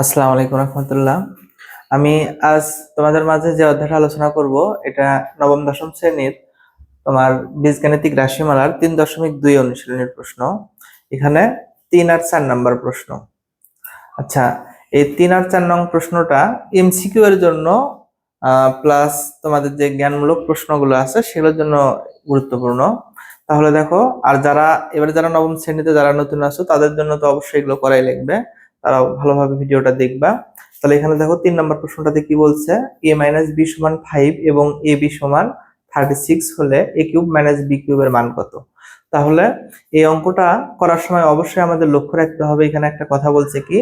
আসসালামু আলাইকুম রহমতুল্লাহ। আমি আজ তোমাদের মাঝে যে অধ্যায়টা আলোচনা করব, এটা নবম দশম শ্রেণির তোমার বীজগাণিতিক রাশিমালার তিন দশমিক দুই অনুশীলনের প্রশ্ন। এখানে তিন আর চার নাম্বার প্রশ্ন। আচ্ছা এই তিন আর চার নং প্রশ্নটা এমসিকিউ এর জন্য প্লাস তোমাদের যে জ্ঞানমূলক প্রশ্নগুলো আছে সেগুলোর জন্য গুরুত্বপূর্ণ। তাহলে দেখো, আর যারা, এবারে যারা নবম শ্রেণীতে, যারা নতুন আছো, তাদের জন্য তো অবশ্যই এগুলো করাই লাগবে। তারা ভালোভাবে ভিডিওটা দেখবা। তাহলে এখানে দেখো তিন নম্বর প্রশ্নটাতে কি বলছে? এ মাইনাস বি সমান ফাইভ এবং এ বি সমান থার্টি সিক্স হলে এ কিউব মাইনাস বি কিউবের মান কত? তাহলে এই অঙ্কটা করার সময় অবশ্যই আমাদের লক্ষ্য রাখতে হবে। এখানে একটা কথা বলছে কি?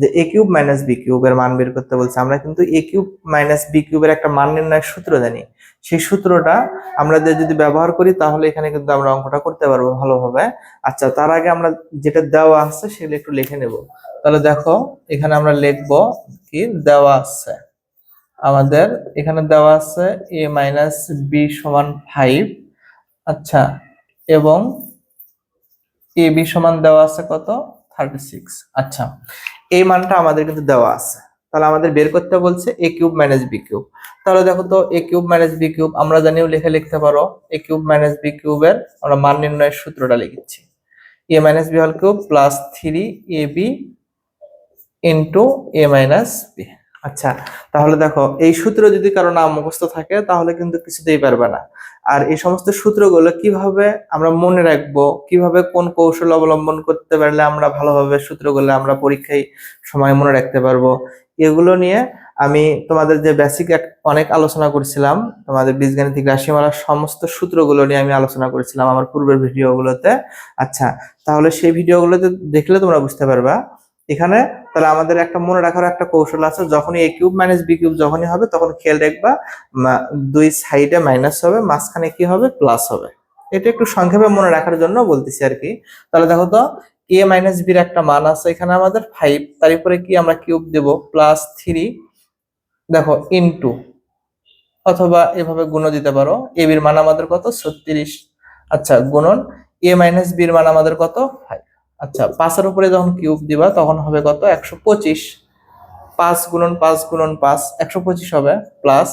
যে এ কিউব মাইনাস বি কিউবের মান বের করতে বলছে। আমরা কিন্তু এ কিউব মাইনাস বি কিউবের একটা মান নির্ণয়ের সূত্র জানি। সেই সূত্রটা আমরা যদি ব্যবহার করি, তাহলে এখানে কিন্তু আমরা অঙ্কটা করতে পারব ভালোভাবে। আচ্ছা তার আগে আমরা যেটা দেওয়া আছে সেগুলো একটু লিখে নেব। তাহলে দেখো, এখানে আমরা লিখব কি? দেওয়া আছে। আমাদের এখানে দেওয়া আছে এ মাইনাস বি সমান ফাইভ আচ্ছা এবং এ বি সমান দেওয়া আছে কত? থার্টি সিক্স আচ্ছা এই মানটা আমাদের কিন্তু দেওয়া আছে। তাহলে আমাদের বের করতে বলছে A cube minus B cube তাহলে দেখো তো A cube minus B cube আমরা জানিও লিখে লিখতে পারো এ কিউব মাইনাস বি কিউবের আমরা মান নির্ণয়ের সূত্রটা লিখেছি। এ মাইনাস বি হল cube plus three A B into A minus B আচ্ছা তাহলে দেখো, এই সূত্র যদি কারও নাম মুখস্থ থাকে, তাহলে কিন্তু কিছুতেই পারবে না। আর এই সমস্ত সূত্রগুলো কীভাবে আমরা মনে রাখব, কীভাবে কোন কৌশল অবলম্বন করতে পারলে আমরা ভালোভাবে সূত্রগুলো আমরা পরীক্ষায় সময় মনে রাখতে পারব। এগুলো নিয়ে আমি তোমাদের যে বেসিক অনেক আলোচনা করেছিলাম, তোমাদের বীজগাণিতিক রাশিমালার সমস্ত সূত্রগুলো নিয়ে আমি আলোচনা করেছিলাম আমার পূর্বের ভিডিওগুলোতে। আচ্ছা তাহলে সেই ভিডিওগুলোতে দেখলে তোমরা বুঝতে পারবা এখানে তাহলে আমাদের একটা মনে রাখার একটা কৌশল আছে, যখনই A cube minus B cube যখনই হবে, তখন খেয়াল রাখবা দুই সাইডে মাইনাস হবে, মাঝখানে কি হবে? প্লাস হবে। এটা একটু সংক্ষেপে মনে রাখার জন্য বলতেছি আর কি। তাহলে দেখো তো এ মাইনাস বির একটা মান আছে, এখানে আমাদের ফাইভ তার উপরে কি আমরা কিউব দেব? প্লাস থ্রি দেখো ইনটু অথবা এভাবে গুণ দিতে পারো। এ বির মান আমাদের কত? ছত্রিশ। আচ্ছা গুণন এ মাইনাস বির মান আমাদের কত? ফাইভ আচ্ছা পাঁচের উপরে যখন কিউব দিবা, তখন হবে কত? একশো পঁচিশ। পাঁচ গুণন পাঁচ গুণন পাঁচ, একশো পঁচিশ হবে প্লাস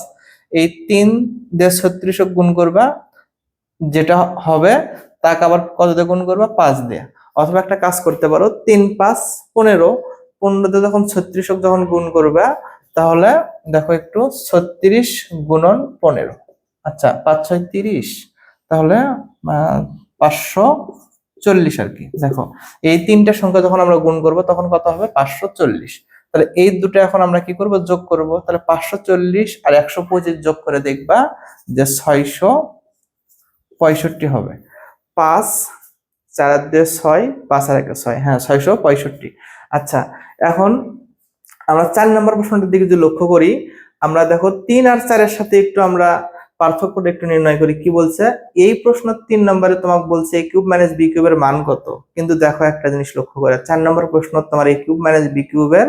এই তিন দিয়ে ছত্রিশ গুণ করবা, যেটা হবে তাকে আবার কত দিয়ে গুণ করবা? পাঁচ দিয়ে। অথবা একটা কাজ করতে পারো, তিন পাঁচ পনেরো পনেরো দিয়ে যখন ছত্রিশ যখন গুণ করবা, তাহলে দেখো একটু ছত্রিশ গুণন পনেরো। আচ্ছা পাঁচ ছয় তিরিশ, তাহলে পাঁচশো চল্লিশ আর কি। দেখো, এই তিনটা সংখ্যা যখন আমরা গুণ করব, তখন কত হবে? পাঁচশো চল্লিশ। তাহলে এই দুটো এখন আমরা কি করব? যোগ করব। তাহলে পাঁচশো চল্লিশ আর একশো পঁচিশ যোগ করে দেখবা যে ছয়শো পঁয়ষট্টি হবে। পাঁচ চার দিয়ে ছয়, পাঁচ আর একে ছয়। হ্যাঁ ছয়শো পঁয়ষট্টি। আচ্ছা এখন আমরা চার নম্বর প্রশ্নটার দিকে যদি লক্ষ্য করি, আমরা দেখো তিন আর চারের সাথে একটু আমরা পার্থক্যটা একটু নির্ণয় করি, কি বলছে? এই প্রশ্ন তিন নম্বরে তোমাকে বলছে এ কিউব মাইনাস বি কিউবের মান কত? কিন্তু দেখো একটা জিনিস লক্ষ্য করে, চার নম্বর প্রশ্ন তোমার এ কিউব মাইনাস বি কিউবের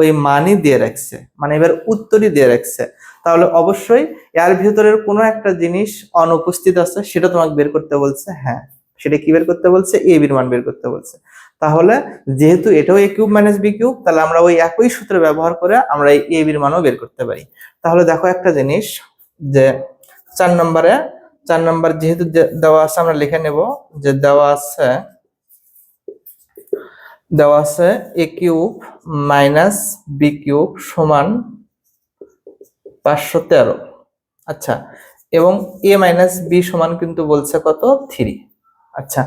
ওই মানই দিয়ে রাখছে মানে এবার উত্তরই দিয়ে রাখছে। তাহলে অবশ্যই এর ভিতরের কোনো একটা জিনিস অনুপস্থিত আছে, সেটা তোমাকে বের করতে বলছে হ্যাঁ। সেটা কি বের করতে বলছে? এ বির মান বের করতে বলছে। তাহলে যেহেতু এটাও A cube minus B cube তাহলে আমরা ওই একই সূত্র ব্যবহার করে আমরা এই এ বির মানও বের করতে পারি। তাহলে দেখো একটা জিনিস যে চার নম্বরে, চার নম্বর যেহেতু দেওয়া আছে, আমরা লিখে নেব যে দেওয়া আছে দেওয়া আছে A cube minus B cube সমান পাঁচশো তেরো। আচ্ছা এবং এ মাইনাস বি সমান কিন্তু বলছে কত? থ্রি আচ্ছা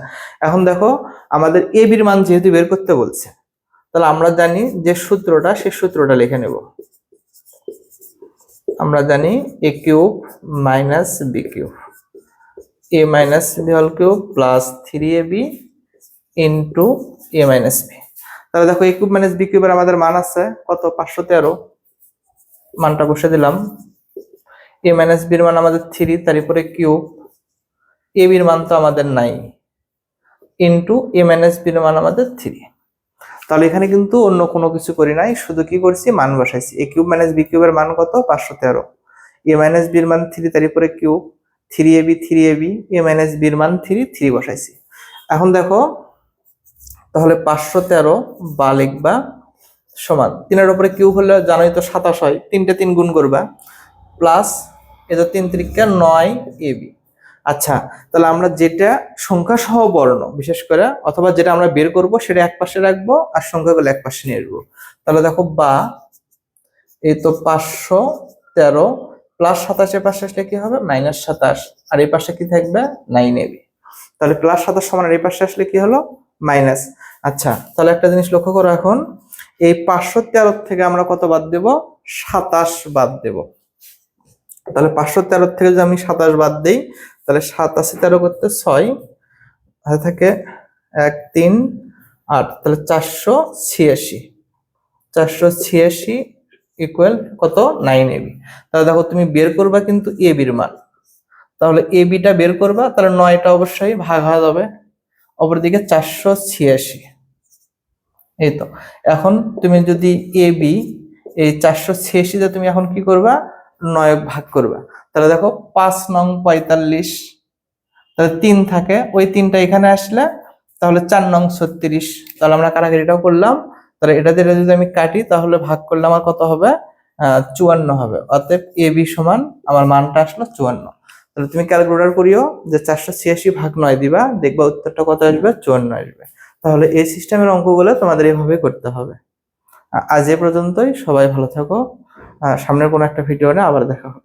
এখন দেখো, আমাদের এ বির মান যেহেতু বের করতে বলছে, তাহলে আমরা জানি যে সূত্রটা, সেই সূত্রটা লিখে নেব। আমরা জানি A cube minus B cube. A minus B হল cube plus three A B into A minus B তাহলে দেখো এ কিউব মাইনাস বি কিউবের আমাদের মান আছে কত? পাঁচশো তেরো। মানটা বসে দিলাম। এ মাইনাস বির মান আমাদের থ্রি তার উপরে কিউব এ বির মান তো আমাদের নাই। ইন্টু এ মাইনাস বির মান আমাদের থ্রি তাহলে এখানে কিন্তু অন্য কোনো কিছু করি নাই, শুধু কি করছি? মান বসাইছি। এ কিউব মাইনাস বি কিউবের মান কত? পাঁচশো তেরো। এ মাইনাস বির মান থ্রি তার উপরে cube three A B three A B A minus বির মান থ্রি থ্রি বসাইছি। এখন দেখো, তাহলে পাঁচশো তেরো বা লিখবা সমান। তিনের উপরে কিউ হলে জানোই তো সাতাশ হয়, তিনটে তিন গুণ করবা। প্লাস এই যে তিন তিরিকা নয় এ বি আচ্ছা তাহলে আমরা যেটা সংখ্যা সহ বর্ণ, বিশেষ করে অথবা যেটা আমরা বের করব সেটা এক পাশে রাখব আর সংখ্যাগুলো এক পাশে নিয়ে আসব। তাহলে দেখো বা, এই তো পাঁচশো তেরো প্লাস সাতাশের পাশে আসলে কি হবে? মাইনাস সাতাশ। আর এই পাশে কি থাকবে? নাইন এবি তাহলে প্লাস সাতাশ সমান এই পাশে আসলে কি হলো? মাইনাস আচ্ছা তাহলে একটা জিনিস লক্ষ্য করো এখন। এই পাঁচশো তেরো থেকে আমরা কত বাদ দেব? সাতাশ বাদ দেব। তাহলে পাঁচশো তেরো থেকে যদি আমি সাতাশ বাদ দিই, তাহলে সাতাশি তেরো করতে ছয় হাতে থাকে এক, তিন, আট, তাহলে চারশো ছিয়াশি। চারশো ছিয়াশি ইকুয়াল কত? নাইন এবি তাহলে দেখো তুমি বের করবা কিন্তু এ বির মান। তাহলে এ বিটা বের করবা, তাহলে নয়টা অবশ্যই ভাগ হয়ে যাবে। অপরদিকে চারশো ছিয়াশি। এই তো। এখন তুমি যদি এ বি এই চারশো ছিয়াশিতে তুমি এখন কি করবা? নয় ভাগ করবা। তাহলে দেখো পাঁচ নং পঁয়তাল্লিশ, তাহলে তিন থাকে। ওই তিনটা এখানে আসলে, তাহলে চার নং ছত্রিশ। তাহলে আমরা কাটাকাটিটাও করলাম। তাহলে এটা দিয়ে যদি আমি কাটি, তাহলে ভাগ করলে আমার কত হবে? চুয়ান্ন হবে। অতএব এ, বি সমান আমার মানটা আসলো চুয়ান্ন। তাহলে তুমি ক্যালকুলেটর করিও যে চারশো ছিয়াশি ভাগ নয় দিবা, দেখবা উত্তরটা কত আসবে? চুয়ান্ন আসবে। তাহলে এই সিস্টেমের অঙ্কগুলো তোমাদের এইভাবে করতে হবে। আজ এ পর্যন্তই। সবাই ভালো থাকো। সামনের কোনো একটা ভিডিও আবার দেখা হবে।